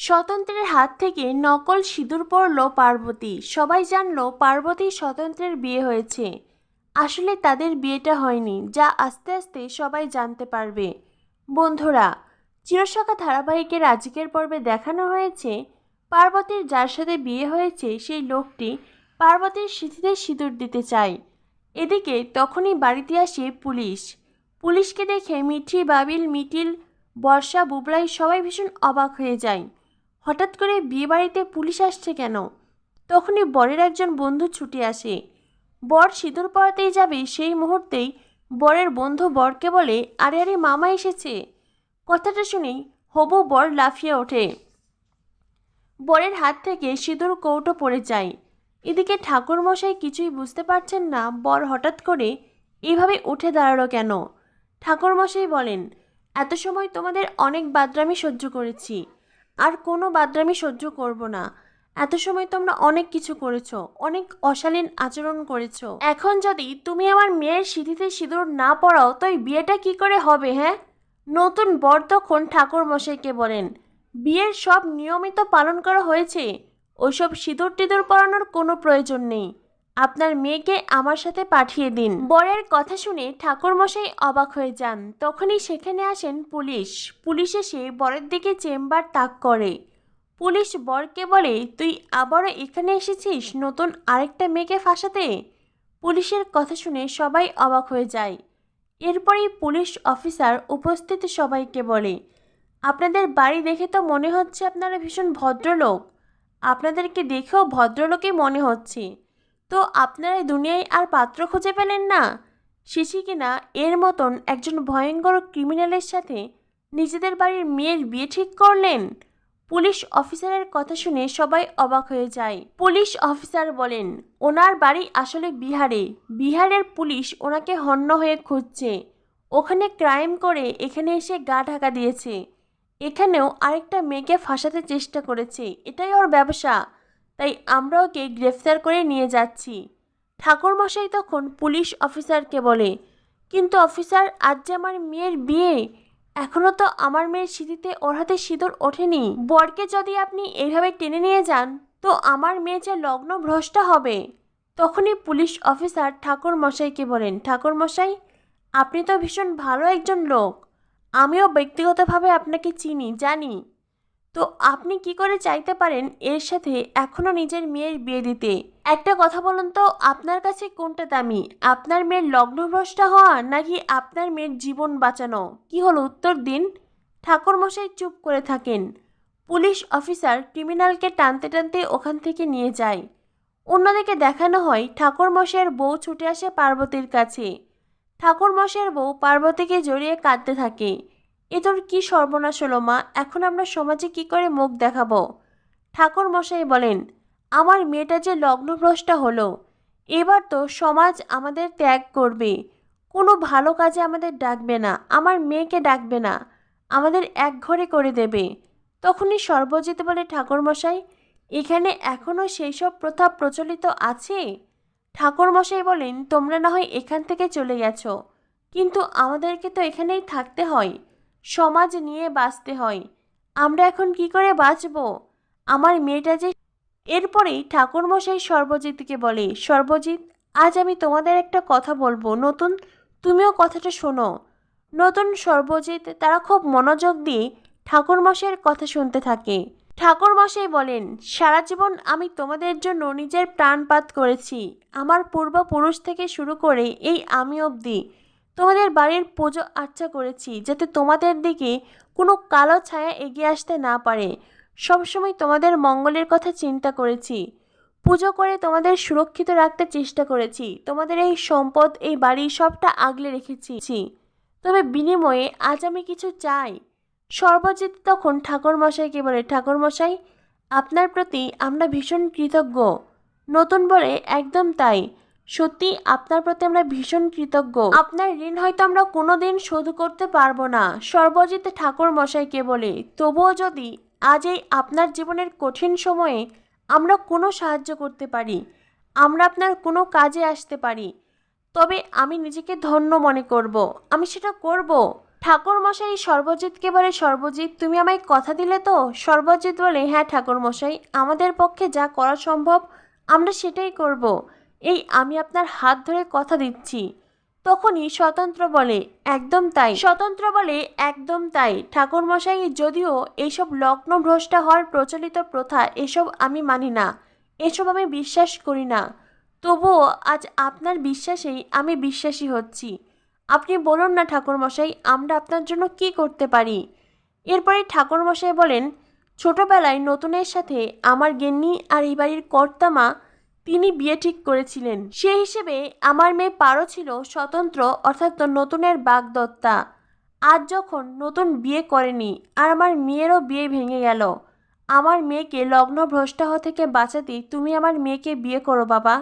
স্বতন্ত্রের হাত থেকে নকল সিঁদুর পরল পার্বতী। সবাই জানল পার্বতী স্বতন্ত্রের বিয়ে হয়েছে। আসলে তাদের বিয়েটা হয়নি, যা আস্তে আস্তে সবাই জানতে পারবে। বন্ধুরা, চিরসখা ধারাবাহিকের আজকের পর্বে দেখানো হয়েছে পার্বতীর যার সাথে বিয়ে হয়েছে সেই লোকটি পার্বতীর স্মৃতিতে সিঁদুর দিতে চায়। এদিকে তখনই বাড়িতে আসে পুলিশ। পুলিশকে দেখে মিঠি, বাবিল, মিটিল, বর্ষা, বুবলাই সবাই ভীষণ অবাক হয়ে যায়। হঠাৎ করে বিয়েবাড়িতে পুলিশ আসছে কেন? তখনই বরের একজন বন্ধু ছুটে আসে। বর সিঁদুর পড়াতেই যাবে সেই মুহূর্তেই বরের বন্ধু বরকে বলে, আরে আরে, মামা এসেছে। কথাটা শুনেই হবু বর লাফিয়ে ওঠে। বরের হাত থেকে সিঁদুর কৌটো পড়ে যায়। এদিকে ঠাকুরমশাই কিছুই বুঝতে পারছেন না বর হঠাৎ করে এভাবে উঠে দাঁড়াল কেন? ঠাকুরমশাই বলেন, এত সময় তোমাদের অনেক বাদরামি সহ্য করেছি। আর কোনো বাদরামি সহ্য করব না। এত সময় তোমরা অনেক কিছু করেছ, অনেক অশালীন আচরণ করেছ। এখন যদি তুমি আমার মেয়ের সিঁথিতে সিঁদুর না পড়াও, তো এই বিয়েটা কি করে হবে হ্যাঁ? নতুন বর তখন ঠাকুর মশাইকে বলেন, বিয়ের সব নিয়মিত পালন করা হয়েছে। ওইসব সিঁদুর টিঁদুর পরানোর কোনো প্রয়োজন নেই। আপনার মেয়েকে আমার সাথে পাঠিয়ে দিন। বরের কথা শুনে ঠাকুরমশাই অবাক হয়ে যান। তখনই সেখানে আসেন পুলিশ। পুলিশ এসে বরের দিকে চেম্বার তাক করে। পুলিশ, বরকে বলে, তুই আবারও এখানে এসেছিস? নতুন আরেকটা মেয়েকে ফাঁসাতে? পুলিশের কথা শুনে সবাই অবাক হয়ে যায়। এরপরেই পুলিশ অফিসার উপস্থিত সবাইকে বলে, আপনাদের বাড়ি দেখে তো মনে হচ্ছে আপনারা ভীষণ ভদ্রলোক। আপনাদেরকে দেখেও ভদ্রলোকই মনে হচ্ছে। তো আপনারা এই দুনিয়ায় আর পাত্র খুঁজে পেলেন না? শিশি কিনা এর মতন একজন ভয়ঙ্কর ক্রিমিনালের সাথে নিজেদের বাড়ির মেয়ের বিয়ে ঠিক করলেন? পুলিশ অফিসারের কথা শুনে সবাই অবাক হয়ে যায়। পুলিশ অফিসার বলেন, ওনার বাড়ি আসলে বিহারে। বিহারের পুলিশ ওনাকে হন্য হয়ে খুঁজছে। ওখানে ক্রাইম করে এখানে এসে গা ঢাকা দিয়েছে। এখানেও আরেকটা মেয়েকে ফাঁসাতে চেষ্টা করেছে। এটাই ওর ব্যবসা। তাই আমরা ওকে গ্রেফতার করে নিয়ে যাচ্ছি। ঠাকুরমশাই তখন পুলিশ অফিসারকে বলে, কিন্তু অফিসার, আজ যে আমার মেয়ের বিয়ে এখনও তো আমার মেয়ের স্মৃতিতে ওর হাতে সিঁদুর ওঠেনি। বরকে যদি আপনি এইভাবে টেনে নিয়ে যান, তো আমার মেয়ে যে লগ্ন ভ্রষ্ট হবে। তখনই পুলিশ অফিসার ঠাকুর মশাইকে বলেন ঠাকুর মশাই আপনি তো ভীষণ ভালো একজন লোক। আমিও ব্যক্তিগতভাবে আপনাকে চিনি, জানি। তো আপনি কি করে চাইতে পারেন এর সাথে এখনও নিজের মেয়ের বিয়ে দিতে? একটা কথা বলুন তো, আপনার কাছে কোনটা দামি? আপনার মেয়ের লগ্নভ্রষ্টা হওয়া নাকি আপনার মেয়ের জীবন বাঁচানো? কি হলো উত্তর দিন? ঠাকুরমশাই চুপ করে থাকেন। পুলিশ অফিসার ক্রিমিনালকে টানতে টানতে ওখান থেকে নিয়ে যায়। অন্যদিকে দেখানো হয় ঠাকুরমশাইয়ের বউ ছুটে আসে পার্বতীর কাছে। ঠাকুরমশাইয়ের বউ পার্বতীকে জড়িয়ে কাঁদতে থাকে। এ তোর কী সর্বনাশ হলো, মা? এখন আমরা সমাজে কি করে মুখ দেখাবো? ঠাকুর মশাই বলেন, আমার মেয়েটা যে লগ্নভ্রষ্টা হলো, এবার তো সমাজ আমাদের ত্যাগ করবে। কোনো ভালো কাজে আমাদের ডাকবে না, আমার মেয়েকে ডাকবে না, আমাদের এক ঘরে করে দেবে। তখনই সর্বজিৎ বলে, ঠাকুরমশাই, এখানে এখনও সেই সব প্রথা প্রচলিত আছে? ঠাকুরমশাই বলেন, তোমরা না হয় এখান থেকে চলে গেছো, কিন্তু আমাদেরকে তো এখানেই থাকতে হয়। সমাজ নিয়ে বাঁচতে হয়। আমরা এখন কি করে বাঁচব? আমার মেয়েটা যে এরপরেই ঠাকুরমশাই সর্বজিৎকে বলে, সর্বজিৎ, আজ আমি তোমাদের একটা কথা বলব। নতুন, তুমিও কথাটা শোনো। নতুন সর্বজিৎ তারা খুব মনোযোগ দিয়ে ঠাকুরমশাইয়ের কথা শুনতে থাকে। ঠাকুরমশাই বলেন, সারা জীবন আমি তোমাদের জন্য নিজের প্রাণপাত করেছি। আমার পূর্বপুরুষ থেকে শুরু করে এই আমি অবধি তোমাদের বাড়ির পুজো আর্চা করেছি যাতে তোমাদের দিকে কোনো কালো ছায়া এগিয়ে আসতে না পারে। সবসময় তোমাদের মঙ্গলের কথা চিন্তা করেছি। পুজো করে তোমাদের সুরক্ষিত রাখতে চেষ্টা করেছি। তোমাদের এই সম্পদ, এই বাড়ি সবটা আগলে রেখেছি। তবে বিনিময়ে আজ আমি কিছু চাই। সর্বজিৎ তখন ঠাকুরমশাইকে বলে, ঠাকুরমশাই, আপনার প্রতি আমরা ভীষণ কৃতজ্ঞ। নতুন বলে একদম তাই। সত্যি, আপনার প্রতি আমরা ভীষণ কৃতজ্ঞ। আপনার ঋণ হয়তো আমরা কোনোদিন শোধ করতে পারব না। সর্বজিৎ ঠাকুর মশাইকে বলে তবুও যদি আজ এই আপনার জীবনের কঠিন সময়ে আমরা কোনো সাহায্য করতে পারি, আমরা আপনার কোনো কাজে আসতে পারি, তবে আমি নিজেকে ধন্য মনে করব। আমি সেটা করব। ঠাকুর মশাই সর্বজিৎকে বলে সর্বজিৎ, তুমি আমায় কথা দিলে তো? সর্বজিৎ বলে হ্যাঁ ঠাকুর মশাই আমাদের পক্ষে যা করা সম্ভব, আমরা সেটাই করব। এই আমি আপনার হাত ধরে কথা দিচ্ছি। তখনই স্বতন্ত্র বলে, একদম তাই। স্বতন্ত্র বলে, একদম তাই। ঠাকুর মশাই যদিও এইসব লগ্ন ভ্রষ্টা হওয়ার প্রচলিত প্রথা, এসব আমি মানি না। এসব আমি বিশ্বাস করি না। তবুও আজ আপনার বিশ্বাসেই আমি বিশ্বাসী হচ্ছি। আপনি বলুন না ঠাকুরমশাই, আমরা আপনার জন্য কি করতে পারি? এরপরে ঠাকুরমশাই বলেন, ছোটবেলায় নতুনের সাথে আমার গেন্নি আর এই বাড়ির কর্তামা তিনি বিয়ে ঠিক করেছিলেন। সেই হিসেবে আমার মেয়ে পারো ছিল স্বতন্ত্র, অর্থাৎ নতুনের বাগদত্তা। আজ যখন নতুন বিয়ে করেনি, আর আমার মেয়েরও বিয়ে ভেঙে গেল। আমার মেয়েকে লগ্ন ভ্রষ্ট হওয়া থেকে বাঁচাতে তুমি আমার মেয়েকে বিয়ে করো বাবা।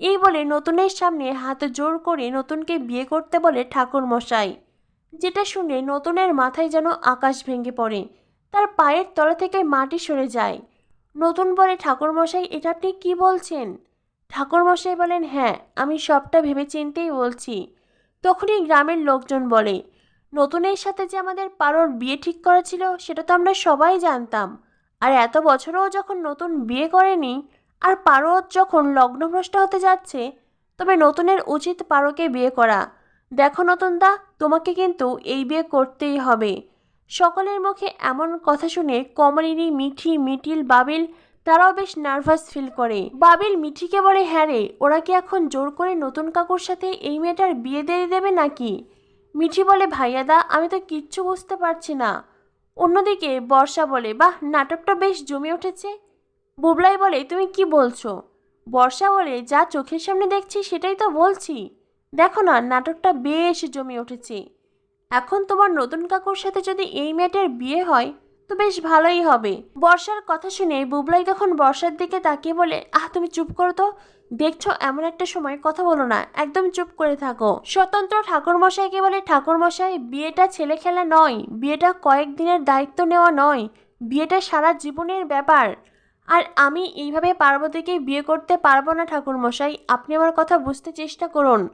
এই বলে নতুনের সামনে হাতে জোর করে নতুনকে বিয়ে করতে বলে ঠাকুর মশাই যেটা শুনে নতুনের মাথায় যেন আকাশ ভেঙে পড়ে। তার পায়ের তলা থেকে মাটি সরে যায়। নতুন বলে ঠাকুরমশাই, এটা আপনি কী বলছেন? ঠাকুরমশাই বলেন হ্যাঁ আমি সবটা ভেবেচিন্তেই বলছি। তখনই গ্রামের লোকজন বলে, নতুনের সাথে যে আমাদের পারোর বিয়ে ঠিক করা ছিল, সেটা তো আমরা সবাই জানতাম। আর এত বছরেও যখন নতুন বিয়ে করেনি, আর পারো যখন লগ্নভ্রষ্ট হতে যাচ্ছে, তবে নতুনের উচিত পারোকে বিয়ে করা। দেখো নতুন দা তোমাকে কিন্তু এই বিয়ে করতেই হবে। সকলের মুখে এমন কথা শুনে কমলিনী মিঠি, মিটিল, বাবিল, তারাও বেশ নার্ভাস ফিল করে। বাবিল মিঠিকে বলে হ্যাঁ রে, ওরা কি এখন জোর করে নতুন কাকুর সাথে এই মেয়েটার বিয়ে দিয়ে দেবে নাকি? মিঠি বলে ভাইয়াদা আমি তো কিচ্ছু বুঝতে পারছি না। অন্যদিকে বর্ষা বলে, বাহ, নাটকটা বেশ জমে উঠেছে। বুবলাই বলে, তুমি কি বলছো? বর্ষা বলে, যা চোখের সামনে দেখছি সেটাই তো বলছি। দেখো না, নাটকটা বেশ জমে উঠেছে। এখন তোমার নতুন কাকুর সাথে যদি এই মেয়েটার বিয়ে হয়, তো বেশ ভালোই হবে। বর্ষার কথা শুনে বুবলাই তখন বর্ষার দিকে তাকিয়ে বলে, আহ, তুমি চুপ করো তো। দেখছ, এমন একটা সময় কথা বলো না। একদম চুপ করে থাকো। স্বতন্ত্র ঠাকুরমশাইকে বলে ঠাকুরমশাই, বিয়েটা ছেলে খেলা নয়, বিয়েটা কয়েকদিনের দায়িত্ব নেওয়া নয়, বিয়েটা সারা জীবনের ব্যাপার। আর আমি এইভাবে পার্বতীকে বিয়ে করতে পারব না ঠাকুরমশাই, আপনি আমার কথা বুঝতে চেষ্টা করুন।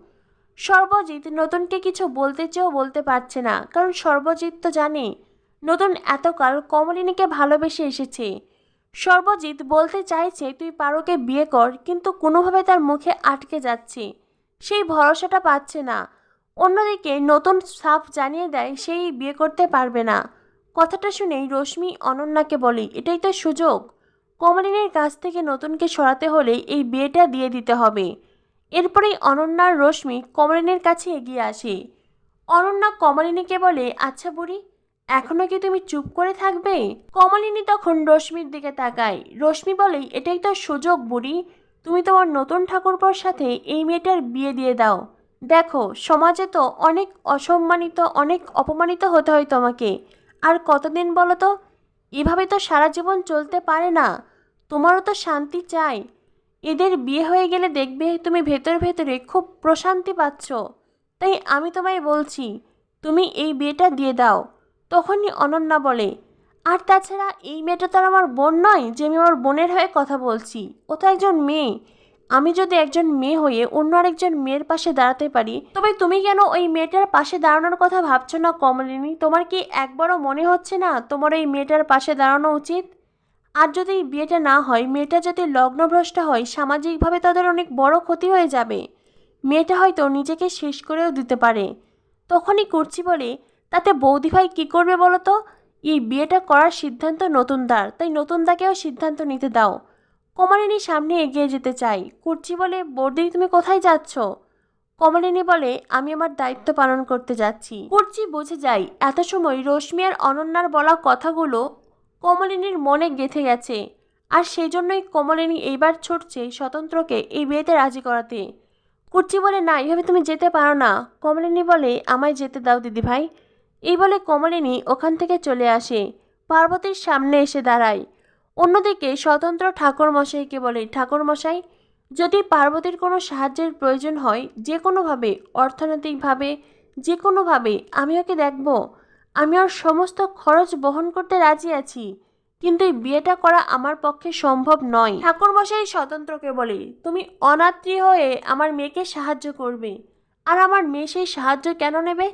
সর্বজিৎ নতুনকে কিছু বলতে চেয়েও বলতে পারছে না, কারণ সর্বজিৎ তো জানে, নতুন এতকাল কমলিনীকে ভালোবেসে এসেছে। সর্বজিৎ বলতে চাইছে, তুই পারোকে বিয়ে কর, কিন্তু কোনোভাবে তার মুখে আটকে যাচ্ছে। সেই ভরসাটা পাচ্ছে না। অন্যদিকে নতুন সাফ জানিয়ে দেয়, সেই বিয়ে করতে পারবে না। কথাটা শুনেই রশ্মি অনন্যাকে বলে, এটাই তো সুযোগ। কমলিনীর কাছ থেকে নতুনকে সরাতে হলে এই বিয়েটা দিয়ে দিতে হবে। এরপরেই অনন্যার রশ্মি কমলিনীর কাছে এগিয়ে আসে। অনন্যা কমলিনীকে বলে আচ্ছা বুড়ি, এখনও কি তুমি চুপ করে থাকবে? কমলিনী তখন রশ্মির দিকে তাকায়। রশ্মি বলে, এটাই তো সুযোগ বুড়ি, তুমি তোমার নতুন ঠাকুরপর সাথে এই মেয়েটার বিয়ে দিয়ে দাও। দেখো, সমাজে তো অনেক অসম্মানিত, অনেক অপমানিত হতে হয় তোমাকে। আর কতদিন বলো তো, এভাবে তো সারা জীবন চলতে পারে না। তোমারও তো শান্তি চাই। এদের বিয়ে হয়ে গেলে দেখবে তুমি ভেতর ভেতরে খুব প্রশান্তি পাচ্ছ। তাই আমি তোমায় বলছি, তুমি এই বিয়েটা দিয়ে দাও। তখনই অনন্যা বলে, আর তাছাড়া এই মেয়েটা তো আর আমার বোন নয়, যে আমি আমার বোনের হয়ে কথা বলছি। ও তো একজন মেয়ে। আমি যদি একজন মেয়ে হয়ে অন্য আরেকজন মেয়ের পাশে দাঁড়াতে পারি, তবে তুমি কেন ওই মেয়েটার পাশে দাঁড়ানোর কথা ভাবছ না কমলিনী? তোমার কি একবারও মনে হচ্ছে না তোমার এই মেয়েটার পাশে দাঁড়ানো উচিত? আর যদি এই বিয়েটা না হয় মেয়েটা যদি লগ্নভ্রষ্ট হয়, সামাজিকভাবে তাদের অনেক বড় ক্ষতি হয়ে যাবে। মেয়েটা হয়তো নিজেকে শেষ করেও দিতে পারে। তখনই করছি বলে, তাতে বৌদি ভাই কী করবে বলো তো? এই বিয়েটা করার সিদ্ধান্ত নতুনদার, তাই নতুনদাকেও সিদ্ধান্ত নিতে দাও। কমলিনী সামনে এগিয়ে যেতে চাই। কুর্চি বলে, বৌদি, তুমি কোথায় যাচ্ছ? কমলিনী বলে, আমি আমার দায়িত্ব পালন করতে যাচ্ছি। কুর্চি বুঝে যাই এত সময় রশ্মি আর অনন্যার বলা কথাগুলো কমলিনীর মনে গেঁথে গেছে। আর সেই জন্যই কমলিনী এইবার ছুটছে স্বতন্ত্রকে এই বিয়েতে রাজি করাতে। কুর্চি বলে, না এইভাবে তুমি যেতে পারো না। কমলিনী বলে, আমায় যেতে দাও, দিদিভাই। এই বলে কমলিনী ওখান থেকে চলে আসে। পার্বতীর সামনে এসে দাঁড়ায়। অন্যদিকে স্বতন্ত্র ঠাকুর মশাইকে বলে ঠাকুর মশাই যদি পার্বতীর কোনো সাহায্যের প্রয়োজন হয়, যে কোনোভাবে, অর্থনৈতিকভাবে, যে কোনোভাবে আমি ওকে দেখব? আমি ওর সমস্ত খরচ বহন করতে রাজি আছি, কিন্তু এই বিয়েটা করা আমার পক্ষে সম্ভব নয়। ঠাকুরমশাই স্বতন্ত্রকে বলে, তুমি অনাত্রী হয়ে আমার মেয়েকে সাহায্য করবে। আর আমার মেয়ে সেই সাহায্য কেন নেবে?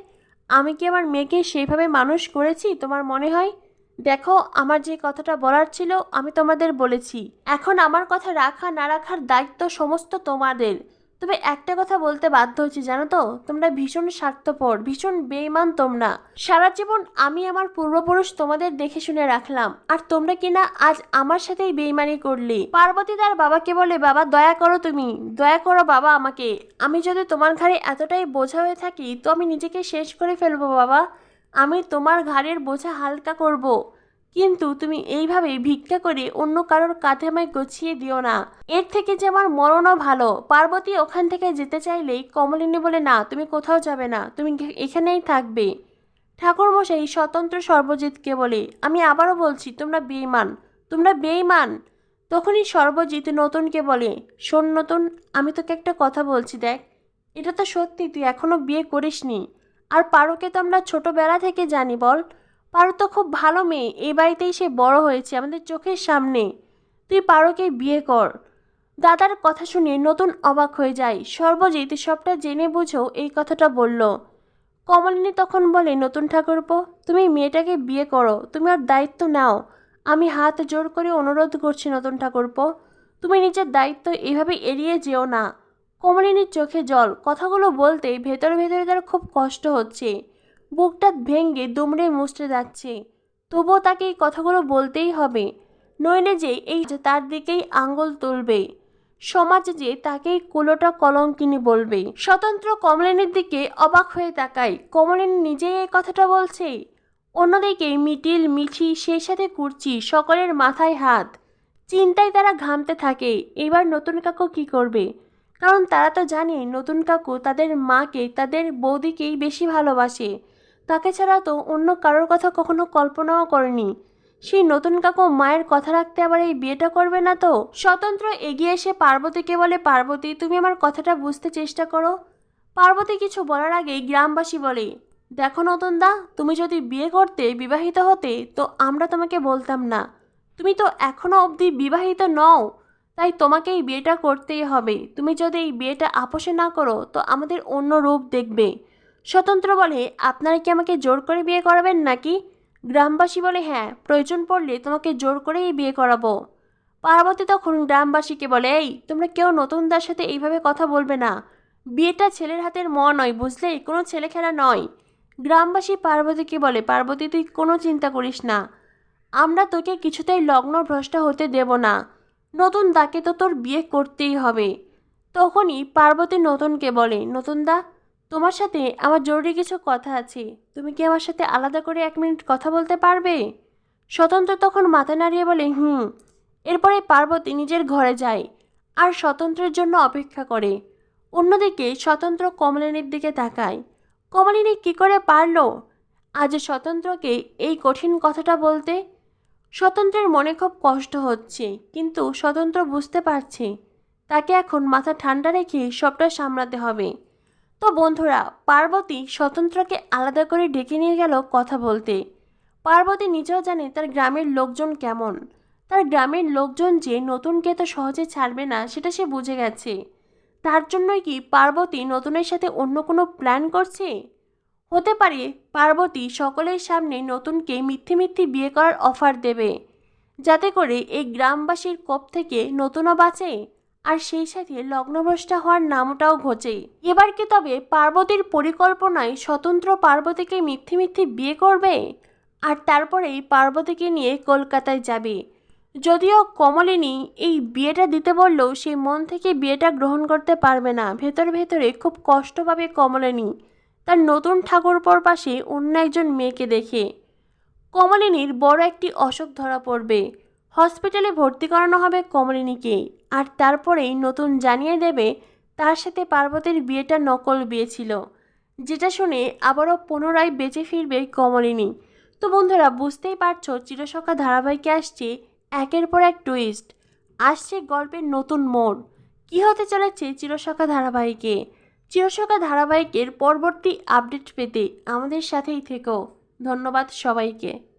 আমি কি আমার মেয়েকে সেইভাবে মানুষ করেছি, তোমার মনে হয়? দেখো, আমার যে কথাটা বলার ছিল, আমি তোমাদের বলেছি। এখন আমার কথা রাখা না রাখার দায়িত্ব সমস্ত তোমাদের। তবে একটা কথা বলতে বাধ্য হচ্ছি, জানো তো? তোমরা ভীষণ স্বার্থপর, ভীষণ বেইমান তোমরা। সারা জীবন আমি আমার পূর্বপুরুষ তোমাদের দেখে শুনে রাখলাম, আর তোমরা কিনা আজ আমার সাথেই বেইমানি করলে? পার্বতী তার বাবাকে বলে, বাবা, দয়া করো তুমি, দয়া করো বাবা আমাকে। আমি যদি তোমার ঘাড়ে এতটাই বোঝা হয়ে থাকি, তো আমি নিজেকে শেষ করে ফেলব বাবা। আমি তোমার ঘাড়ের বোঝা হালকা করব। কিন্তু তুমি এইভাবে ভিক্ষা করে অন্য কারোর কাঁধে আমায় গছিয়ে দিও না। এর থেকে যে আমার মরণও ভালো। পার্বতী ওখান থেকে যেতে চাইলেই কমলিনী বলে, না, তুমি কোথাও যাবে না। তুমি এখানেই থাকবে। ঠাকুরমশাই স্বতন্ত্র সর্বজিৎকে বলে, আমি আবারও বলছি, তোমরা বেইমান তোমরা বেইমান তখনই সর্বজিৎ নতুনকে বলে, শোন নতুন, আমি তোকে একটা কথা বলছি, দেখ। এটা তো সত্যি, তুই এখনও বিয়ে করিসনি। আর পারোকে তো আমরা ছোটোবেলা থেকে জানি, বল। পারো তো খুব ভালো মেয়ে এই বাড়িতেই সে বড় হয়েছে, আমাদের চোখের সামনে। তুই পারোকে বিয়ে কর। দাদার কথা শুনে নতুন অবাক হয়ে যায়। সর্বজিৎ সবটা জেনে বুঝেও এই কথাটা বলল। কমলিনী তখন বলে, নতুন ঠাকুরপো, তুমি মেয়েটাকে বিয়ে করো। তুমি আর দায়িত্ব নাও। আমি হাত জোর করে অনুরোধ করছি নতুন ঠাকুরপো, তুমি নিজের দায়িত্ব এভাবে এড়িয়ে যেও না। কমলিনীর চোখে জল। কথাগুলো বলতে ভেতরে ভেতরে তার খুব কষ্ট হচ্ছে। বুকটা ভেঙে দুমড়ে মুচড়ে যাচ্ছে। তবুও তাকে এই কথাগুলো বলতেই হবে। নইলে যে এই তার দিকেই আঙ্গুল তুলবে। সমাজ যে তাকেই কুলোটা কলঙ্কিনী বলবে। স্বতন্ত্র কমলিনীর দিকে অবাক হয়ে তাকায়। কমলিনী নিজেই এই কথাটা বলছে। অন্যদিকে মিটিল, মিঠি, সেই সাথে কুর্চি সকলের মাথায় হাত। চিন্তায় তারা ঘামতে থাকে। এবার নতুন কাকু কি করবে? কারণ তারা তো জানে নতুন কাকু তাদের মাকে, তাদের বৌদিকেই বেশি ভালোবাসে। তাকে ছাড়া তো অন্য কারোর কথা কখনো কল্পনাও করেনি। সেই নতুন কাকু মায়ের কথা রাখতে আবার এই বিয়েটা করবে না তো? স্বতন্ত্র এগিয়ে এসে পার্বতীকে বলে, পার্বতী, তুমি আমার কথাটা বুঝতে চেষ্টা করো। পার্বতী কিছু বলার আগেই গ্রামবাসী বলে, দেখো নতুন দা, তুমি যদি বিয়ে করতে বিবাহিত হতে, তো আমরা তোমাকে বলতাম না। তুমি তো এখনও অবধি বিবাহিত নও, তাই তোমাকে এই বিয়েটা করতেই হবে। তুমি যদি এই বিয়েটা আপোষে না করো, তো আমাদের অন্য রূপ দেখবে। স্বতন্ত্র বলে, আপনারা কি আমাকে জোর করে বিয়ে করাবেন নাকি? গ্রামবাসী বলে হ্যাঁ প্রয়োজন পড়লে তোমাকে জোর করেই বিয়ে করাবো। পার্বতী তখন গ্রামবাসীকে বলে, এই, তোমরা কেউ নতুনদার সাথে এইভাবে কথা বলবে না। বিয়েটা ছেলের হাতের ম নয়, বুঝলে? কোনো ছেলে খেলা নয়। গ্রামবাসী পার্বতীকে বলে, পার্বতী, তুই কোনো চিন্তা করিস না। আমরা তোকে কিছুতেই লগ্ন ভ্রষ্ট হতে দেব না। নতুন দাকে তো তোর বিয়ে করতেই হবে। তখনই পার্বতী নতুনকে বলে নতুন দা তোমার সাথে আমার জরুরি কিছু কথা আছে। তুমি কি আমার সাথে আলাদা করে এক মিনিট কথা বলতে পারবে? স্বতন্ত্র তখন মাথা নাড়িয়ে বলে, হুম। এরপরে পার্বতী নিজের ঘরে যায় আর স্বতন্ত্রের জন্য অপেক্ষা করে। অন্যদিকে স্বতন্ত্র কমলিনীর দিকে তাকায়। কমলিনী কি করে পারল? আজ স্বতন্ত্রকে এই কঠিন কথাটা বলতে স্বতন্ত্রের মনে খুব কষ্ট হচ্ছে, কিন্তু স্বতন্ত্র বুঝতে পারছে। তাকে এখন মাথা ঠান্ডা রেখে সবটা সামলাতে হবে। তো বন্ধুরা, পার্বতী স্বতন্ত্রকে আলাদা করে ডেকে নিয়ে গেল কথা বলতে। পার্বতী নিজেও জানে তার গ্রামের লোকজন কেমন। তার গ্রামের লোকজন যে নতুনকে তো সহজে ছাড়বে না, সেটা সে বুঝে গেছে। তার জন্যই কি পার্বতী নতুনের সাথে অন্য কোনো প্ল্যান করছে? হতে পারে পার্বতী সকলের সামনে নতুনকে মিথ্যে মিথ্যে বিয়ে করার অফার দেবে। যাতে করে এই গ্রামবাসীর কোপ থেকে নতুনও বাঁচে। আর সেই সাথে লগ্নভ্রষ্টা হওয়ার নামটাও ঘোচে এবার কি তবে পার্বতীর পরিকল্পনায় স্বতন্ত্র পার্বতীকে মিথ্যে মিথ্যে বিয়ে করবে? আর তারপরেই পার্বতীকে নিয়ে কলকাতায় যাবে। যদিও কমলিনী এই বিয়েটা দিতে বললেও সে মন থেকে বিয়েটা গ্রহণ করতে পারবে না। ভেতর ভেতরে খুব কষ্ট পাবে কমলিনী। তার নতুন ঠাকুরপর পাশে অন্য একজন মেয়েকে দেখে। কমলিনীর বড় একটি অসুখ ধরা পড়বে। হসপিটালে ভর্তি করানো হবে কমলিনীকে আর তারপরেই নতুন জানিয়ে দেবে তার সাথে পার্বতীর বিয়েটা নকল বিয়ে ছিল। যেটা শুনে আবারও পুনরায় বেঁচে ফিরবে কমলিনী। তো বন্ধুরা, বুঝতেই পারছ চিরসখা ধারাবাহিকে আসছে একের পর এক টুইস্ট আসছে গল্পের নতুন মোড়। কী হতে চলেছে চিরসখা ধারাবাহিকে? চিরসখা ধারাবাহিকের পরবর্তী আপডেট পেতে আমাদের সাথেই থেকো। ধন্যবাদ সবাইকে।